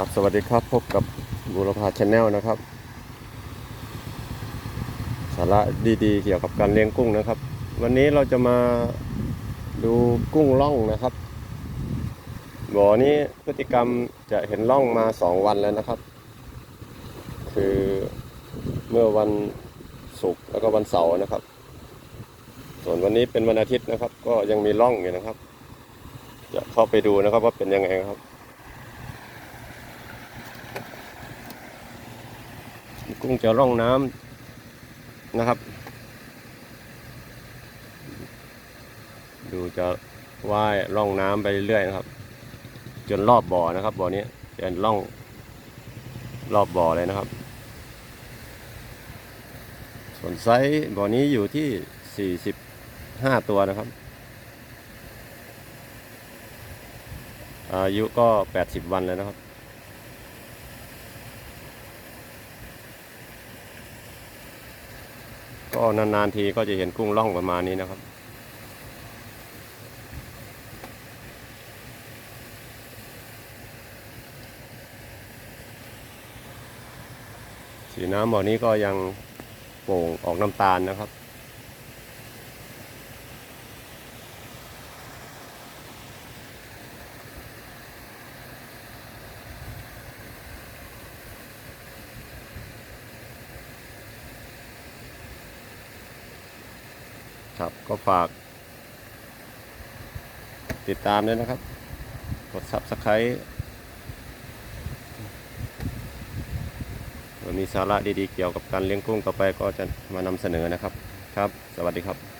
ครับสวัสดีครับพบกับบุรพาชาแนลนะครับ สาระดีๆ เกี่ยวกับการเลี้ยงกุ้งนะครับ วันนี้เราจะมาดูกุ้งล่องนะครับบ่อนี้พฤติกรรมจะเห็นล่องมาสองวันแล้วนะครับ คือเมื่อวันศุกร์แล้วก็วันเสาร์นะครับ ส่วนวันนี้เป็นวันอาทิตย์นะครับ ก็ยังมีล่องอยู่นะครับ จะเข้าไปดูนะครับว่าเป็นยังไงครับ กุ้งจะร่องน้ำนะครับ ดูจะว่ายร่องน้ำไปเรื่อยๆนะครับ จนรอบบ่อนะครับบ่อนี้จะร่องรอบบ่อเลยนะครับ ส่วนไซส์บ่อนี้อยู่ที่ 45 ตัวนะครับ อายุก็ 80 วันเลยนะครับ ก็นานๆทีก็จะเห็นกุ้งล่องประมาณนี้นะครับ สีน้ำบ่อนี้ก็ยังโป่งออกน้ำตาลนะครับ ครับก็ฝาก ติดตามด้วยนะครับ กด Subscribe มีสาระดีๆเกี่ยวกับการเลี้ยงกุ้งต่อไปก็จะมานำเสนอนะครับ ครับ สวัสดีครับ